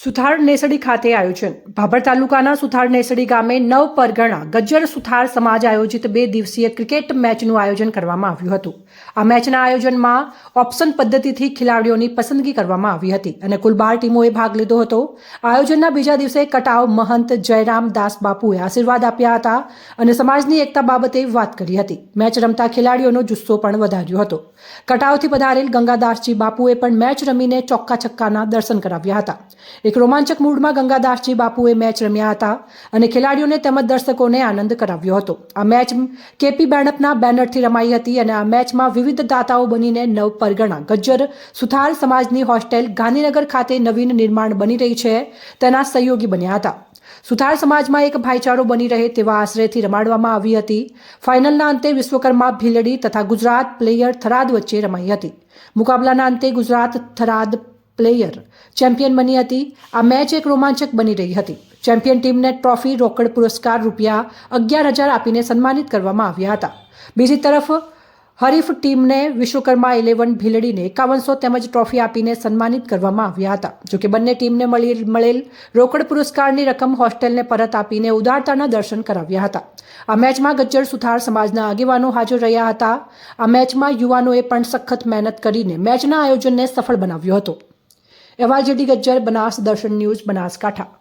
સુથાર નેસડી ખાતે આયોજન. ભાભર તાલુકાના સુથાર નેસડી ગામે નવ પરગણા ગજ્જર સુથાર સમાજ આયોજિત બે દિવસીય ક્રિકેટ મેચનું આયોજન કરવામાં આવ્યું હતું. આ મેચના આયોજનમાં ઓપ્શન પદ્ધતિથી ખેલાડીઓની પસંદગી કરવામાં આવી હતી અને કુલ બાર ટીમોએ ભાગ લીધો હતો. આયોજનના બીજા દિવસે કટાવ, મહંત, જયરામ, દાસ બાપુએ આશીર્વાદ આપ્યા હતા અને સમાજની એકતા બાબતે વાત કરી હતી. મેચ રમતા ખેલાડીઓનો જુસ્સો પણ વધાર્યો હતો. કટાવથી પધારેલ ગંગાદાસજી બાપુએ પણ મેચ રમીને ચોક્કા છક્કાના દર્શન કરાવ્યા હતા. એક રોમાંચક મૂડમાં ગંગાદાસજી બાપુએ મેચ રમ્યા હતા અને ખેલાડીઓને તેમજ દર્શકોને આનંદ કરાવ્યો હતો. આ મેચ કેપી બેણપના બેનરથી રમાઈ હતી અને આ મેચમાં વિવિધ દાતાઓ બનીને નવ પરગણા, ગજ્જર, સુથાર સમાજની હોસ્ટેલ, ગાંધીનગર ખાતે નવીન નિર્માણ બની રહી છે, તેના સહયોગી બન્યા હતા. સુથાર સમાજમાં એક ભાઈચારો બની રહે તેવા આશ્રયથી રમાડવામાં આવી હતી. ફાઇનલના અંતે વિશ્વકર્મા ભીલડી તથા ગુજરાત પ્લેયર થરાદ વચ્ચે રમાઈ હતી. મુકાબલાના અંતે ગુજરાત થરાદ પ્લેયર. ચેમ્પિયન બની હતી. આ મેચ એક રોમાંચક બની રહી હતી. ચેમ્પિયન ટીમને ટ્રોફી, રોકડ પુરસ્કાર રૂપિયા અગિયાર હજાર આપીને સન્માનિત કરવામાં આવ્યા હતા. બીજી તરફ, હરીફ ટીમને વિશ્વકર્મા ઇલેવન ભીલડીને એકાવનસો તેમજ ટ્રોફી આપીને સન્માનિત કરવામાં આવ્યા હતા. જોકે બંને ટીમને મળી, મળેલ રોકડ પુરસ્કારની રકમ હોસ્ટેલને પરત આપીને ઉદારતાના દર્શન કરાવ્યા હતા. આ મેચમાં ગજ્જર સુથાર સમાજના આગેવાનો હાજર રહ્યા હતા. આ મેચમાં યુવાનોએ પણ સખત મહેનત કરીને મેચના આયોજનને સફળ બનાવ્યો હતો. એવા જેડી ગજ્જર બનાસ દર્શન ન્યૂઝ બનાસકાંઠા.